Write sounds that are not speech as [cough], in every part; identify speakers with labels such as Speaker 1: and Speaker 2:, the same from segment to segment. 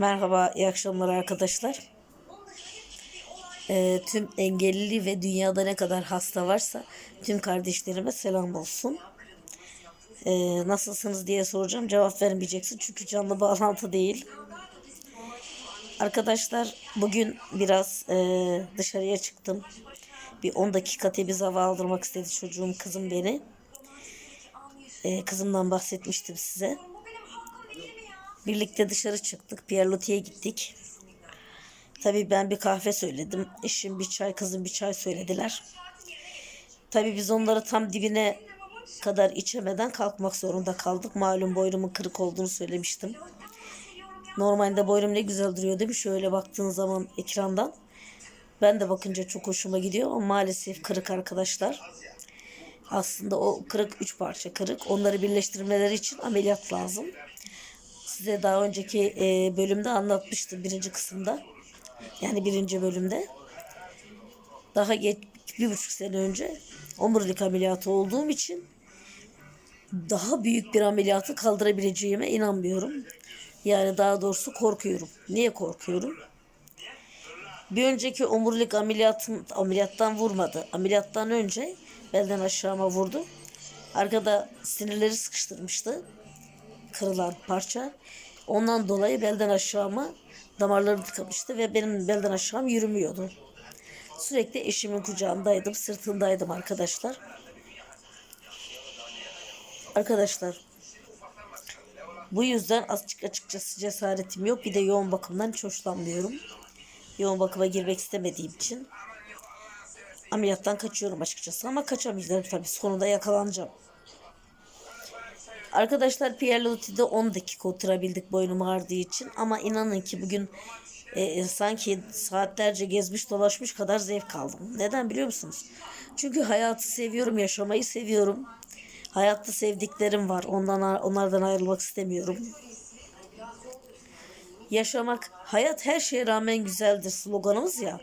Speaker 1: Merhaba, iyi akşamlar arkadaşlar. Ee, tüm engelli ve dünyada ne kadar hasta varsa tüm kardeşlerime selam olsun. Ee, nasılsınız diye soracağım. Cevap vermeyeceksin çünkü canlı bağlantı değil. Arkadaşlar bugün biraz e, dışarıya çıktım. Bir 10 dakika temiz hava aldırmak istedi çocuğum, kızım beni. Ee, kızımdan bahsetmiştim size. Birlikte dışarı çıktık. Pierre Loti'ye gittik. Tabii ben bir kahve söyledim. Eşim bir çay, kızım bir çay söylediler. Tabii biz onları tam dibine kadar içemeden kalkmak zorunda kaldık. Malum boynumun kırık olduğunu söylemiştim. Normalde boynum ne güzel duruyor değil mi? Şöyle baktığın zaman ekrandan. Ben de bakınca çok hoşuma gidiyor ama maalesef kırık arkadaşlar. Aslında o kırık üç parça kırık. Onları birleştirmeleri için ameliyat lazım size daha önceki e, bölümde anlatmıştım birinci kısımda. Yani birinci bölümde. Daha geç bir buçuk sene önce omurilik ameliyatı olduğum için daha büyük bir ameliyatı kaldırabileceğime inanmıyorum. Yani daha doğrusu korkuyorum. Niye korkuyorum? Bir önceki omurilik ameliyatım ameliyattan vurmadı. Ameliyattan önce belden aşağıma vurdu. Arkada sinirleri sıkıştırmıştı kırılan parça. Ondan dolayı belden aşağıma damarları tıkamıştı ve benim belden aşağım yürümüyordu. Sürekli eşimin kucağındaydım, sırtındaydım arkadaşlar. Arkadaşlar bu yüzden açık açıkçası cesaretim yok. Bir de yoğun bakımdan hiç hoşlanmıyorum. Yoğun bakıma girmek istemediğim için ameliyattan kaçıyorum açıkçası ama kaçamayacağım tabii sonunda yakalanacağım. Arkadaşlar Pierre Loti'de 10 dakika oturabildik boynum ağrıdığı için ama inanın ki bugün e, sanki saatlerce gezmiş dolaşmış kadar zevk aldım. Neden biliyor musunuz? Çünkü hayatı seviyorum, yaşamayı seviyorum. Hayatta sevdiklerim var. Ondan onlardan ayrılmak istemiyorum. Yaşamak, hayat her şeye rağmen güzeldir sloganımız ya.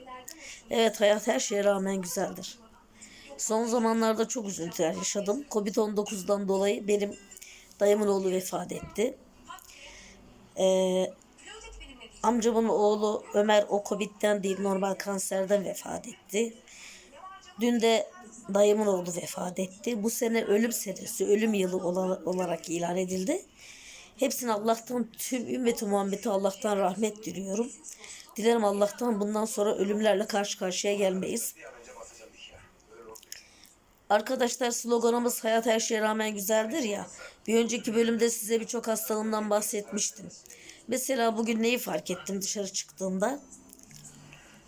Speaker 1: Evet hayat her şeye rağmen güzeldir. Son zamanlarda çok üzüntüler yaşadım. Covid-19'dan dolayı benim Dayımın oğlu vefat etti. Ee, amcamın oğlu Ömer o Covid'den değil normal kanserden vefat etti. Dün de dayımın oğlu vefat etti. Bu sene ölüm senesi, ölüm yılı olarak ilan edildi. Hepsine Allah'tan tüm ümmeti Muhammed'e Allah'tan rahmet diliyorum. Dilerim Allah'tan bundan sonra ölümlerle karşı karşıya gelmeyiz. Arkadaşlar sloganımız hayat her şeye rağmen güzeldir ya. Bir önceki bölümde size birçok hastalığımdan bahsetmiştim. Mesela bugün neyi fark ettim dışarı çıktığımda?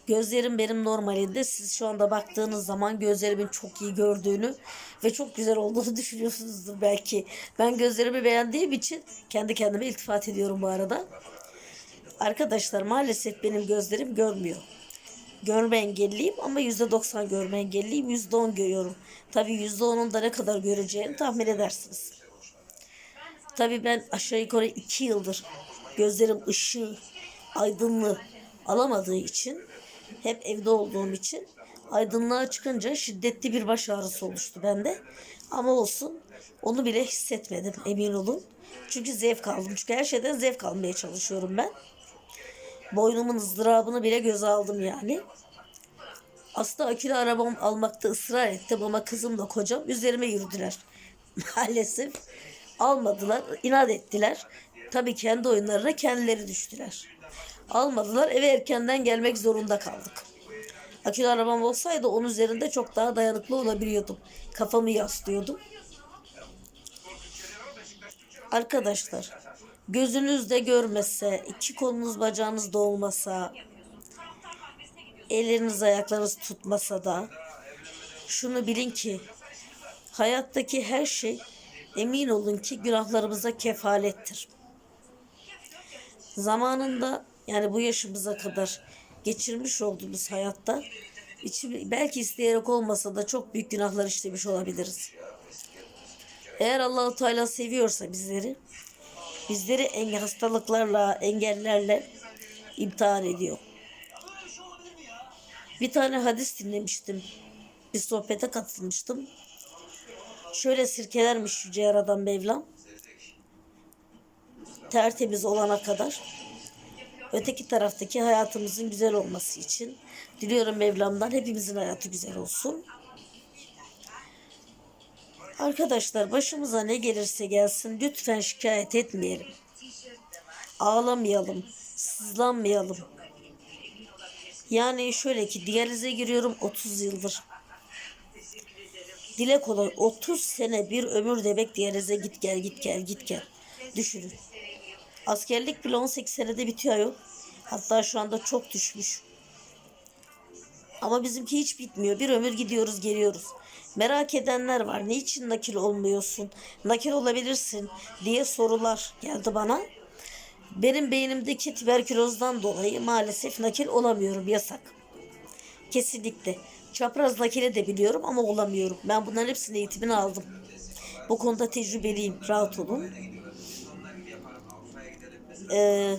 Speaker 1: Gözlerim benim normalinde. Siz şu anda baktığınız zaman gözlerimin çok iyi gördüğünü ve çok güzel olduğunu [laughs] düşünüyorsunuzdur belki. Ben gözlerimi beğendiğim için kendi kendime iltifat ediyorum bu arada. Arkadaşlar maalesef benim gözlerim görmüyor görme engelliyim ama %90 görme engelliyim. %10 görüyorum. Tabii %10'un da ne kadar göreceğini tahmin edersiniz. Tabii ben aşağı yukarı 2 yıldır gözlerim ışığı, aydınlığı alamadığı için hep evde olduğum için aydınlığa çıkınca şiddetli bir baş ağrısı oluştu bende. Ama olsun onu bile hissetmedim emin olun. Çünkü zevk aldım. Çünkü her şeyden zevk almaya çalışıyorum ben. Boynumun ızdırabını bile göze aldım yani. Aslında akülü arabam almakta ısrar ettim ama kızımla kocam üzerime yürüdüler. [laughs] Maalesef almadılar, inat ettiler. Tabii kendi oyunlarına kendileri düştüler. Almadılar, eve erkenden gelmek zorunda kaldık. Akülü arabam olsaydı onun üzerinde çok daha dayanıklı olabiliyordum. Kafamı yaslıyordum. Arkadaşlar gözünüz de görmese, iki kolunuz bacağınız da olmasa, elleriniz ayaklarınız tutmasa da şunu bilin ki hayattaki her şey emin olun ki günahlarımıza kefalettir. Zamanında yani bu yaşımıza kadar geçirmiş olduğumuz hayatta içi, belki isteyerek olmasa da çok büyük günahlar işlemiş olabiliriz. Eğer Allahu Teala seviyorsa bizleri bizleri engel hastalıklarla, engellerle imtihan ediyor. Bir tane hadis dinlemiştim. Bir sohbete katılmıştım. Şöyle sirkelermiş Yüce Yaradan Mevlam. Tertemiz olana kadar. öteki taraftaki hayatımızın güzel olması için diliyorum Mevlam'dan hepimizin hayatı güzel olsun. Arkadaşlar başımıza ne gelirse gelsin lütfen şikayet etmeyelim. Ağlamayalım, sızlanmayalım. Yani şöyle ki diyalize giriyorum 30 yıldır. Dile kolay 30 sene bir ömür demek diyalize git gel git gel git gel. Düşünün. Askerlik bile 18 senede bitiyor yok. Hatta şu anda çok düşmüş. Ama bizimki hiç bitmiyor. Bir ömür gidiyoruz geliyoruz. Merak edenler var. Niçin nakil olmuyorsun? Nakil olabilirsin diye sorular geldi bana. Benim beynimdeki tüberkülozdan dolayı maalesef nakil olamıyorum. Yasak. Kesinlikle. Çapraz nakile de biliyorum ama olamıyorum. Ben bunların hepsinin eğitimini aldım. Bu konuda tecrübeliyim. Rahat olun. Ee,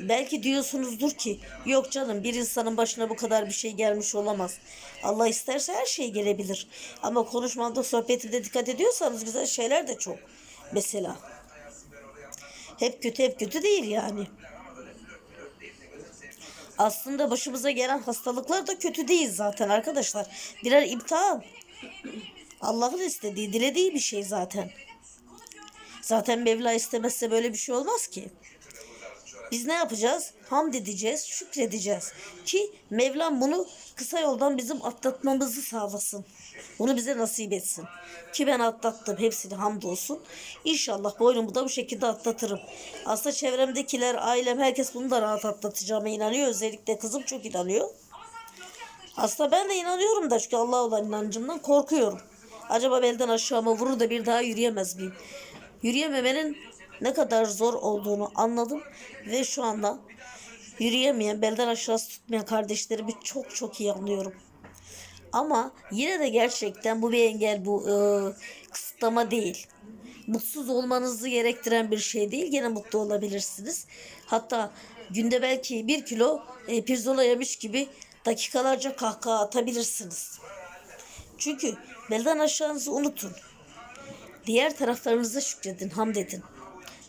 Speaker 1: belki diyorsunuzdur ki yok canım bir insanın başına bu kadar bir şey gelmiş olamaz. Allah isterse her şey gelebilir. Ama konuşmamda sohbetimde dikkat ediyorsanız güzel şeyler de çok. Mesela. Hep kötü hep kötü değil yani. Aslında başımıza gelen hastalıklar da kötü değil zaten arkadaşlar. Birer imtihan. Allah'ın istediği, dilediği bir şey zaten. Zaten Mevla istemezse böyle bir şey olmaz ki. Biz ne yapacağız? Hamd edeceğiz, şükredeceğiz. Ki Mevlam bunu kısa yoldan bizim atlatmamızı sağlasın. Bunu bize nasip etsin. Ki ben atlattım hepsini hamdolsun. İnşallah boynumu da bu şekilde atlatırım. Aslında çevremdekiler, ailem, herkes bunu da rahat atlatacağıma inanıyor. Özellikle kızım çok inanıyor. Aslında ben de inanıyorum da çünkü Allah olan inancımdan korkuyorum. Acaba belden aşağıma vurur da bir daha yürüyemez miyim? Yürüyememenin ne kadar zor olduğunu anladım ve şu anda yürüyemeyen, belden aşağısı tutmayan kardeşlerimi çok çok iyi anlıyorum. Ama yine de gerçekten bu bir engel, bu e, kısıtlama değil. Mutsuz olmanızı gerektiren bir şey değil. Gene mutlu olabilirsiniz. Hatta günde belki bir kilo e, pirzola yemiş gibi dakikalarca kahkaha atabilirsiniz. Çünkü belden aşağınızı unutun. Diğer taraflarınıza şükredin, hamd edin.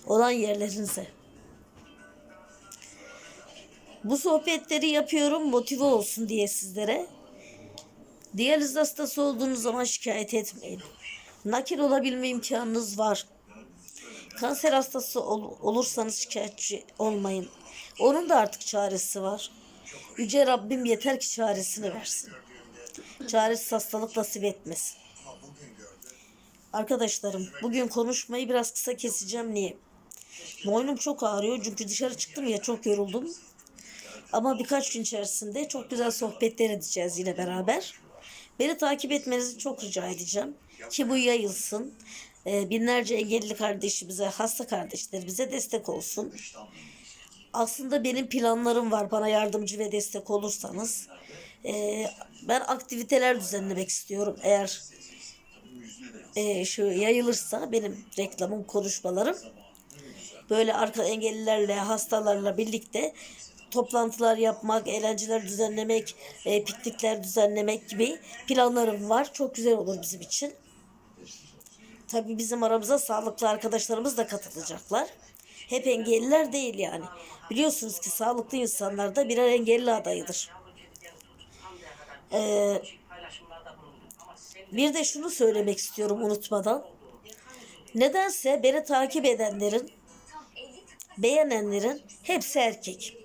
Speaker 1: Olan yerlerinize. Bu sohbetleri yapıyorum motive olsun diye sizlere. Diyaliz hastası olduğunuz zaman şikayet etmeyin. Nakil olabilme imkanınız var. Kanser hastası ol- olursanız şikayetçi olmayın. Onun da artık çaresi var. Yüce Rabbim yeter ki çaresini versin. Çaresiz hastalık nasip etmesin. Arkadaşlarım bugün konuşmayı biraz kısa keseceğim. Niye? Boynum çok ağrıyor çünkü dışarı çıktım ya çok yoruldum. Ama birkaç gün içerisinde çok güzel sohbetler edeceğiz yine beraber. Beni takip etmenizi çok rica edeceğim. Ki bu yayılsın. Ee, binlerce engelli kardeşimize, hasta kardeşlerimize destek olsun. Aslında benim planlarım var bana yardımcı ve destek olursanız. Ee, ben aktiviteler düzenlemek istiyorum eğer e, şu yayılırsa benim reklamım, konuşmalarım böyle arka engellilerle, hastalarla birlikte toplantılar yapmak, eğlenceler düzenlemek, e, piknikler düzenlemek gibi planlarım var. Çok güzel olur bizim için. Tabii bizim aramıza sağlıklı arkadaşlarımız da katılacaklar. Hep engelliler değil yani. Biliyorsunuz ki sağlıklı insanlar da birer engelli adayıdır. Ee, bir de şunu söylemek istiyorum unutmadan. Nedense beni takip edenlerin, beğenenlerin hepsi erkek.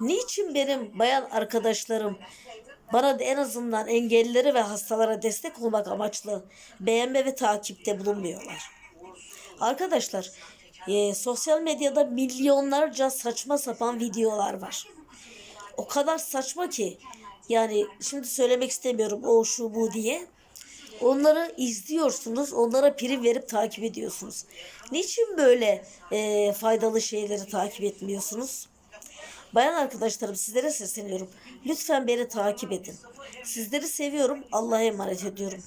Speaker 1: Niçin benim bayan arkadaşlarım bana en azından engellilere ve hastalara destek olmak amaçlı beğenme ve takipte bulunmuyorlar? Arkadaşlar, e, sosyal medyada milyonlarca saçma sapan videolar var. O kadar saçma ki yani şimdi söylemek istemiyorum o şu bu diye. Onları izliyorsunuz, onlara prim verip takip ediyorsunuz. Niçin böyle e, faydalı şeyleri takip etmiyorsunuz? Bayan arkadaşlarım sizlere sesleniyorum. Lütfen beni takip edin. Sizleri seviyorum. Allah'a emanet ediyorum.